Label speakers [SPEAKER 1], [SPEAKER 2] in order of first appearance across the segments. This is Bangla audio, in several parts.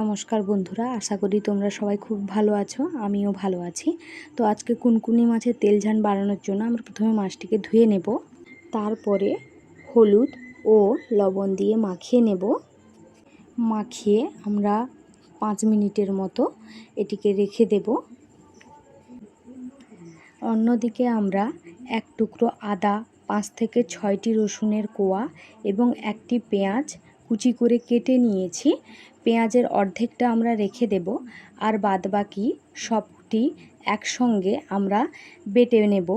[SPEAKER 1] নমস্কার বন্ধুরা, আশা করি তোমরা সবাই খুব ভালো আছো, আমিও ভালো আছি। তো আজকে কুনকুনি মাছের তেল ঝান বাড়ানোর জন্য আমরা প্রথমে মাছটিকে ধুয়ে নেব, তারপরে হলুদ ও লবণ দিয়ে মাখিয়ে নেব। মাখিয়ে আমরা পাঁচ মিনিটের মতো এটিকে রেখে দেব। অন্যদিকে আমরা এক টুকরো আদা, পাঁচ থেকে ছয়টি রসুনের কোয়া এবং একটি পেঁয়াজ কুচি করে কেটে নিয়েছি। পেঁয়াজের অর্ধেকটা আমরা রেখে দেব আর বাদবাকি সবটি একসঙ্গে আমরা বেটে নেব।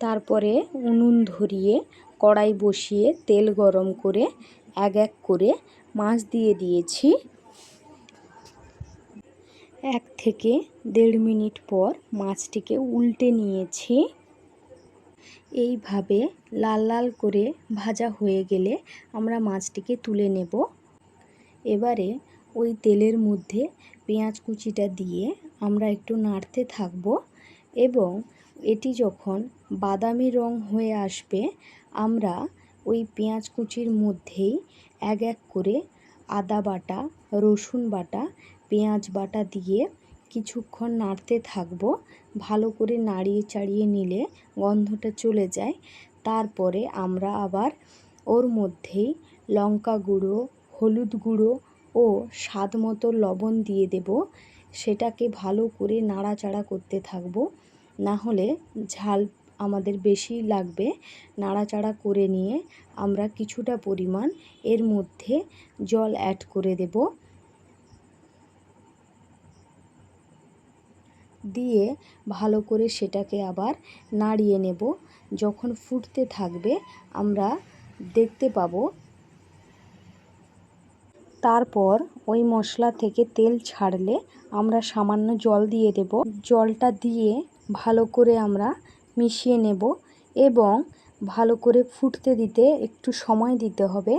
[SPEAKER 1] তারপরে উনুন ধরিয়ে কড়াই বসিয়ে তেল গরম করে এক এক করে মাছ দিয়ে দিয়েছি। এক থেকে দেড় মিনিট পর মাছটিকে উল্টে নিয়েছি। এইভাবে লাল লাল করে ভাজা হয়ে গেলে আমরা মাছটিকে তুলে নেব। এবারে ওই তেলের মধ্যে পেঁয়াজ কুচিটা দিয়ে আমরা একটু নাড়তে থাকব এবং এটি যখন বাদামি রং হয়ে আসবে, আমরা ওই পেঁয়াজ কুচির মধ্যেই এক এক করে আদা বাটা, রসুন বাটা, পেঁয়াজ বাটা দিয়ে কিছুক্ষণ নাড়তে থাকব। ভালো করে নাড়িয়ে চাড়িয়ে নিলে গন্ধটা চলে যায়। তারপরে আমরা আবার ওর মধ্যেই লঙ্কা গুঁড়ো, হলুদ গুঁড়ো ও স্বাদ মতো লবণ দিয়ে দেব। সেটাকে ভালো করে নাড়াচাড়া করতে থাকব। না হলে ঝাল আমাদের বেশি লাগবে। নাড়াচাড়া করে নিয়ে আমরা কিছুটা পরিমাণ এর মধ্যে জল অ্যাড করে দেব। দিয়ে ভালো করে সেটাকে আবার নাড়িয়ে নেব। যখন ফুটতে থাকবে, আমরা দেখতে পাবো। তারপর ওই মশলা থেকে তেল ছাড়লে আমরা সামান্য জল দিয়ে দেব। জলটা দিয়ে ভালো করে আমরা মিশিয়ে নেব এবং ভালো করে ফুটতে দিতে একটু সময় দিতে হবে।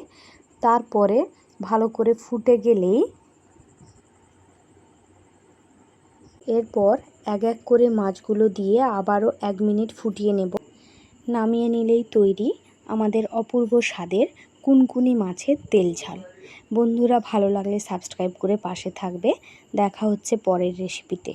[SPEAKER 1] তারপরে ভালো করে ফুটে গেলেই এরপর এক এক করে মাছগুলো দিয়ে আবারও এক মিনিট ফুটিয়ে নেব। নামিয়ে নিলেই তৈরি আমাদের অপূর্ব স্বাদের কুনকুনি মাছের তেল ঝাল। বন্ধুরা, ভালো লাগলে সাবস্ক্রাইব করে পাশে থাকবে। দেখা হচ্ছে পরের রেসিপিতে